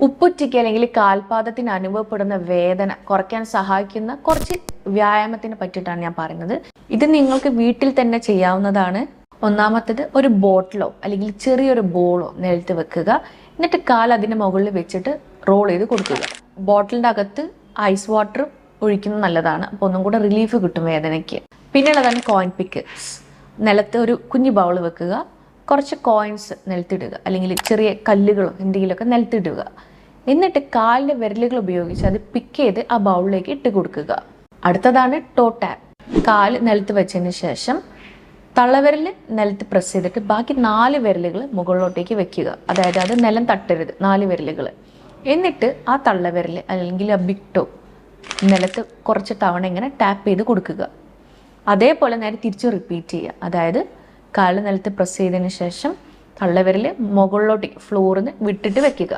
ഉപ്പുറ്റിക്ക് അല്ലെങ്കിൽ കാൽപാദത്തിന് അനുഭവപ്പെടുന്ന വേദന കുറയ്ക്കാൻ സഹായിക്കുന്ന കുറച്ച് വ്യായാമത്തിനെ പറ്റിയിട്ടാണ് ഞാൻ പറയുന്നത്. ഇത് നിങ്ങൾക്ക് വീട്ടിൽ തന്നെ ചെയ്യാവുന്നതാണ്. ഒന്നാമത്തേത് ഒരു ബോട്ടിലോ അല്ലെങ്കിൽ ചെറിയൊരു ബോളോ നിലത്ത് വെക്കുക. എന്നിട്ട് കാൽ അതിന്റെ മുകളിൽ വെച്ചിട്ട് റോൾ ചെയ്ത് കൊടുക്കുക. ബോട്ടിലിന്റെ അകത്ത് ഐസ് വാട്ടർ ഒഴിക്കുന്നത് നല്ലതാണ്. അപ്പോൾ ഒന്നും കൂടെ റിലീഫ് കിട്ടും വേദനയ്ക്ക്. പിന്നെയുള്ളതാണ് കോയിൻ പിക്ക് നിലത്ത് ഒരു കുഞ്ഞു ബൗൾ വെക്കുക. കുറച്ച് കോയിൻസ് നിലത്തിടുക. അല്ലെങ്കിൽ ചെറിയ കല്ലുകളോ എന്തെങ്കിലുമൊക്കെ നിലത്തിടുക. എന്നിട്ട് കാലിന്റെ വിരലുകൾ ഉപയോഗിച്ച് അത് പിക്ക് ചെയ്ത് ആ ബൗളിലേക്ക് ഇട്ട് കൊടുക്കുക. അടുത്തതാണ് ടോ ടാപ്പ് കാൽ നിലത്ത് വെച്ചതിന് ശേഷം തള്ളവിരൽ നിലത്ത് പ്രസ് ചെയ്തിട്ട് ബാക്കി നാല് വിരലുകൾ മുകളിലോട്ടേക്ക് വെക്കുക. അതായത് അത് നിലം തട്ടരുത് നാല് വിരലുകൾ. എന്നിട്ട് ആ തള്ളവിരൽ അല്ലെങ്കിൽ ആ ബിഗ് ടോ നിലത്ത് കുറച്ച് തവണ ഇങ്ങനെ ടാപ്പ് ചെയ്ത് കൊടുക്കുക. അതേപോലെ നേരെ തിരിച്ച് റിപ്പീറ്റ് ചെയ്യുക. അതായത് കാൽ നിലത്ത് പ്രസ് ചെയ്തതിന് ശേഷം തള്ളവിരൽ മുകളിലോട്ടേക്ക് ഫ്ലോറിൽ നിന്ന് വിട്ടിട്ട് വെക്കുക.